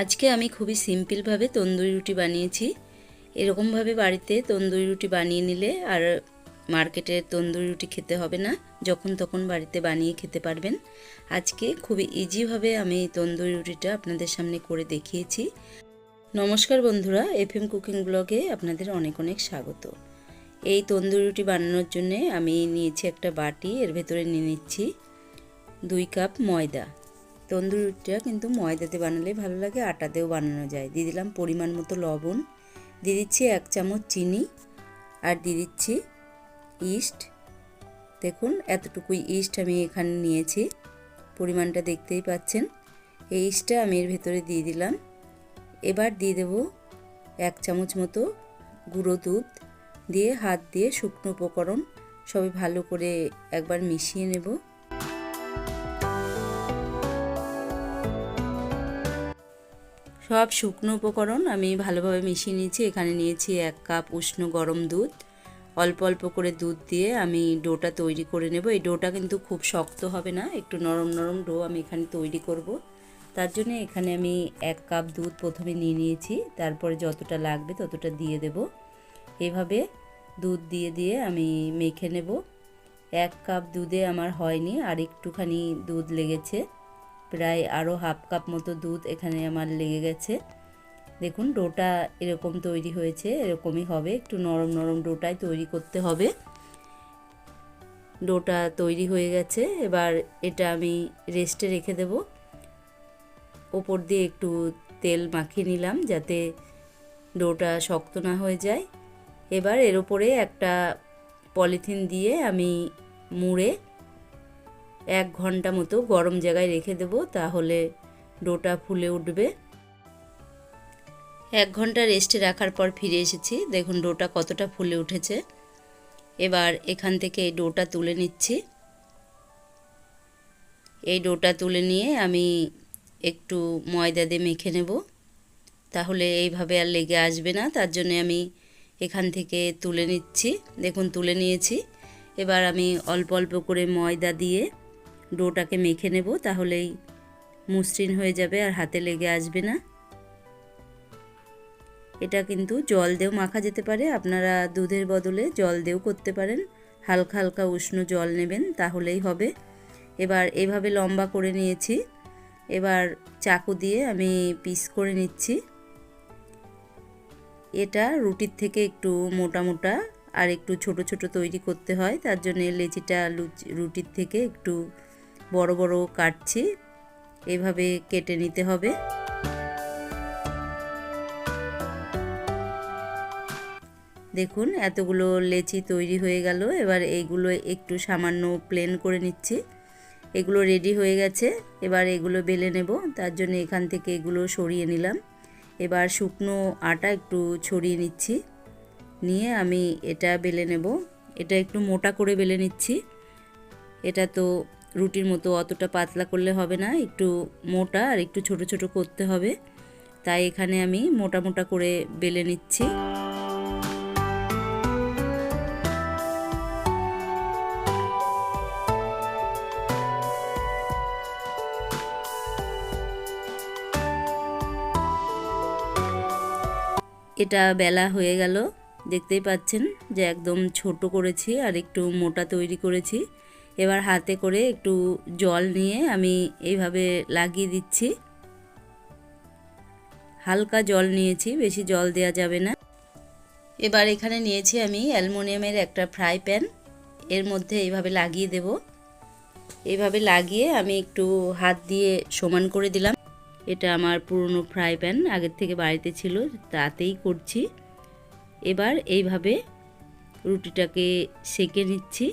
আজকে আমি খুবই সিম্পলভাবে তন্দুরি রুটি বানিয়েছি। এরকমভাবে বাড়িতে তন্দুরি রুটি বানিয়ে নিলে আর মার্কেটের তন্দুরি রুটি খেতে হবে না, যখন তখন বাড়িতে বানিয়ে খেতে পারবেন। আজকে খুবই ইজিভাবে আমি এই তন্দুরি রুটিটা আপনাদের সামনে করে দেখিয়েছি। নমস্কার বন্ধুরা এফ এম কুকিং ব্লগে আপনাদের অনেক অনেক স্বাগত। এই তন্দুরি রুটি বানানোর জন্য আমি নিয়েছি একটা বাটি, এর ভেতরে নিয়ে নিচ্ছি দুই কাপ ময়দা। তন্দুরি রুটিটা কিন্তু ময়দাতে বানালে ভালো লাগে, আটাতেও বানানো যায়। দিয়ে দিলাম পরিমাণ মতো লবণ, দিয়ে দিচ্ছি এক চামচ চিনি আর দিয়ে দিচ্ছি ইস্ট। দেখুন এতটুকুই ইস্ট আমি এখানে নিয়েছি, পরিমাণটা দেখতেই পাচ্ছেন। এই ইস্টটা আমি এর ভেতরে দিয়ে দিলাম। এবার দিয়ে দেব এক চামচ মতো গুঁড়ো দুধ। দিয়ে হাত দিয়ে শুকনো উপকরণ সবই ভালো করে একবার মিশিয়ে নেব। সব শুকনো উপকরণ আমি ভালোভাবে মিশিয়ে নিয়েছি। এখানে নিয়েছি এক কাপ উষ্ণ গরম দুধ। অল্প অল্প করে দুধ দিয়ে আমি ডোটা তৈরি করে নেব। এই ডোটা কিন্তু খুব শক্ত হবে না, একটু নরম নরম ডো আমি এখানে তৈরি করব। তার জন্য এখানে আমি এক কাপ দুধ প্রথমে নিয়ে নিয়েছি। তারপরে যতটা লাগবে ততটা দিয়ে দেব। এভাবে দুধ দিয়ে দিয়ে আমি মেখে নেব। এক কাপ দুধে আমার হয়নি, আর একটুখানি দুধ লেগেছে। প্রায় আরও হাফ কাপ মতো দুধ এখানে আমার লেগে গেছে। দেখুন, ডোটা এরকম তৈরি হয়েছে, এরকমই হবে। একটু নরম নরম ডোটাই তৈরি করতে হবে। ডোটা তৈরি হয়ে গেছে। এবার এটা আমি রেস্টে রেখে দেব। ওপর দিয়ে একটু তেল মাখিয়ে নিলাম যাতে ডোটা শক্ত না হয়ে যায়। এবার এর ওপরে একটা পলিথিন দিয়ে আমি মুড়ে এক ঘণ্টা মতো গরম জায়গায় রেখে দেব, তাহলে ডোটা ফুলে উঠবে। এক ঘণ্টা রেস্টে রাখার পর ফিরে এসেছি। দেখুন, ডোটা কতটা ফুলে উঠেছে। এবার এখান থেকে এই ডোটা তুলে নিচ্ছি। এই ডোটা তুলে নিয়ে আমি একটু ময়দা দিয়ে মেখে নেব। তাহলে এইভাবে আর লেগে আসবে না, তার জন্য আমি এখান থেকে তুলে নিচ্ছি। দেখুন, তুলে নিয়েছি। এবার আমি অল্প অল্প করে ময়দা দিয়ে ডোটাকে মেখে নেব, তাহলেই মসৃণ হয়ে যাবে আর হাতে লেগে আসবে না। এটা কিন্তু জল দিয়েও মাখা যেতে পারে, আপনারা দুধের বদলে জল দিয়েও করতে পারেন। হালকা হালকা উষ্ণ জল নেবেন, তাহলেই হবে। এবার এভাবে লম্বা করে নিয়েছি, এবার চাকু দিয়ে আমি পিস করে নিচ্ছি। এটা রুটির থেকে একটু মোটা মোটা আর একটু ছোট ছোট তৈরি করতে হয়, তার জন্য লেচিটা লুচি রুটির থেকে একটু বড় বড় কাটছি। এভাবে কেটে নিতে হবে। দেখুন, এতগুলো লেচি তৈরি হয়ে গেল। এবার এইগুলো একটু সামান্য প্লেন করে নিচ্ছি। এগুলো রেডি হয়ে গেছে। এবার এগুলো বেলে নেব। তার জন্য এখান থেকে এগুলো সরিয়ে নিলাম। এবার শুকনো আটা একটু ছড়িয়ে নিচ্ছি। নিয়ে আমি এটা বেলে নেব। এটা একটু মোটা করে বেলে নিচ্ছি। এটা তো রুটির মতো অতটা পাতলা করলে হবে না, একটু মোটা আর একটু ছোট ছোট করতে হবে। তাই এখানে আমি মোটা মোটা করে বেলে নিচ্ছি। এটা বেলা হয়ে গেল। দেখতেই পাচ্ছেন যে একদম ছোট করেছি আর একটু মোটা তৈরি করেছি। এবার হাতে করে একটু জল নিয়ে আমি এইভাবে লাগিয়ে দিচ্ছি। হালকা জল নিয়েছি, বেশি জল দেওয়া যাবে না। এবার এখানে নিয়েছি আমি অ্যালমোনিয়ামের একটা ফ্রাই প্যান। এর মধ্যে এইভাবে লাগিয়ে দেব। এইভাবে লাগিয়ে আমি একটু হাত দিয়ে সমান করে দিলাম। এটা আমার পুরনো ফ্রাই প্যান, আগের থেকে বাড়িতে ছিল, তাতেই করছি। এবার এইভাবে রুটিটাকে সেকে নিচ্ছি।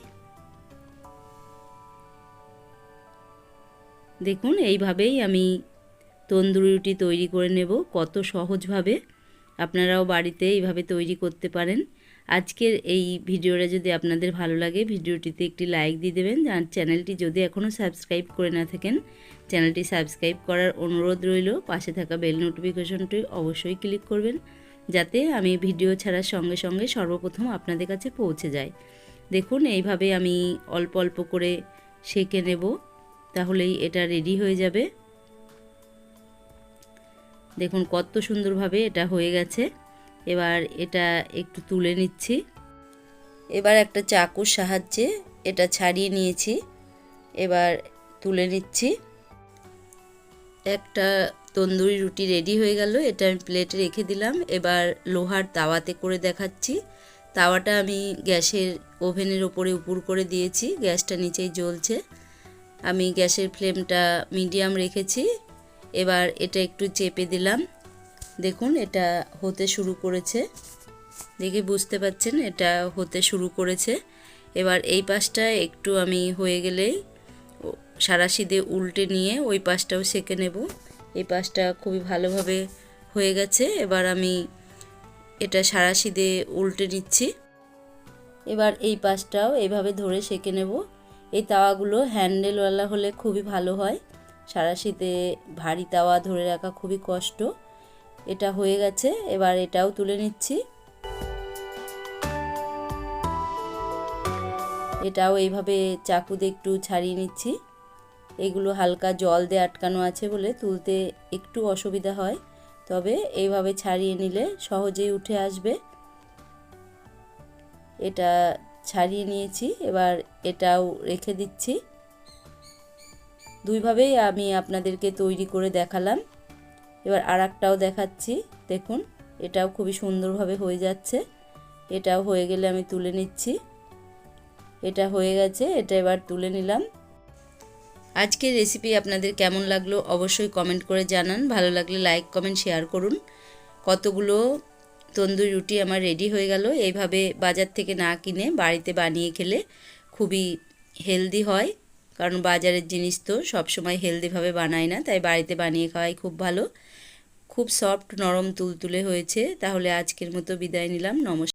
দেখুন, এইভাবেই আমি তন্দুরি রুটি তৈরি করে নেব কত সহজভাবে। আপনারাও বাড়িতে এইভাবে তৈরি করতে পারেন। আজকের এই ভিডিওটা যদি আপনাদের ভালো লাগে, ভিডিওটিতে একটি লাইক দিয়ে দেবেন। আর চ্যানেলটি যদি এখনও সাবস্ক্রাইব করে না থাকেন, চ্যানেলটি সাবস্ক্রাইব করার অনুরোধ রইল। পাশে থাকা বেল নোটিফিকেশনটি অবশ্যই ক্লিক করবেন, যাতে আমি ভিডিও ছাড়ার সঙ্গে সঙ্গে সর্বপ্রথম আপনাদের কাছে পৌঁছে যায় দেখুন, এইভাবে আমি অল্প অল্প করে সেঁকে নেব। তাহলেই এটা রেডি হয়ে যাবে। দেখুন কত সুন্দরভাবে এটা হয়ে গেছে। এবার এটা একটু তুলে নিচ্ছি। এবার একটা চাকুর সাহায্যে এটা ছাড়িয়ে নিয়েছি। এবার তুলে নিচ্ছি। একটা তন্দুরি রুটি রেডি হয়ে গেল, এটা আমি প্লেটে রেখে দিলাম। এবার লোহার তাওয়াতে করে দেখাচ্ছি। তাওয়াটা আমি গ্যাসের ওভেনের ওপরে উপর করে দিয়েছি। গ্যাসটা নিচেই জ্বলছে। আমি গ্যাসের ফ্লেমটা মিডিয়াম রেখেছি। এবার এটা একটু চেপে দিলাম। দেখুন, এটা হতে শুরু করেছে। দেখে বুঝতে পাচ্ছেন, এটা হতে শুরু করেছে। এবার এই পাশটা একটু আমি হয়ে গেলেই সারাশিদে উল্টে নিয়ে ওই পাশটাও সেঁকে নেব। এই পাশটা খুবই ভালোভাবে হয়ে গেছে। এবার আমি এটা সারাশিদে উল্টে নিচ্ছি। এবার এই পাশটাও এভাবে ধরে সেঁকে নেব। এই তাওয়াগুলো হ্যান্ডেলওয়ালা হলে খুবই ভালো হয়। সারাশিতে ভারী তাওয়া ধরে রাখা খুবই কষ্ট। এটা হয়ে গেছে, এবার এটাও তুলে নিচ্ছি। এটাও এইভাবে চাকু দিয়ে একটু ছাড়িয়ে নিচ্ছি। এগুলো হালকা জল দিয়ে আটকানো আছে বলে তুলতে একটু অসুবিধা হয়। তবে এইভাবে ছাড়িয়ে নিলে সহজেই উঠে আসবে। এটা ছাড়িয়ে নিয়েছি, এবার এটাও রেখে দিচ্ছি। দুইভাবেই আমি আপনাদেরকে তৈরি করে দেখালাম। এবার আর একটাও দেখাচ্ছি, দেখুন, এটাও খুবই সুন্দরভাবে হয়ে যাচ্ছে। এটাও হয়ে গেলে আমি তুলে নিচ্ছি। এটা হয়ে গেছে, এটা এবার তুলে নিলাম। আজকের রেসিপি আপনাদের কেমন লাগল অবশ্যই কমেন্ট করে জানান। ভালো লাগলে লাইক, কমেন্ট, শেয়ার করুন। কতগুলো তন্দুরি রুটি আমার রেডি হয়ে গেল। এইভাবে বাজার থেকে না কিনে বাড়িতে বানিয়ে খেলে খুবই হেলদি হয়। কারণ বাজারের জিনিস তো সবসময় হেলদিভাবে বানায় না, তাই বাড়িতে বানিয়ে খাওয়াই খুব ভালো। খুব সফট নরম তুলতুলে হয়েছে। তাহলে আজকের মতো বিদায় নিলাম। নমস্কার।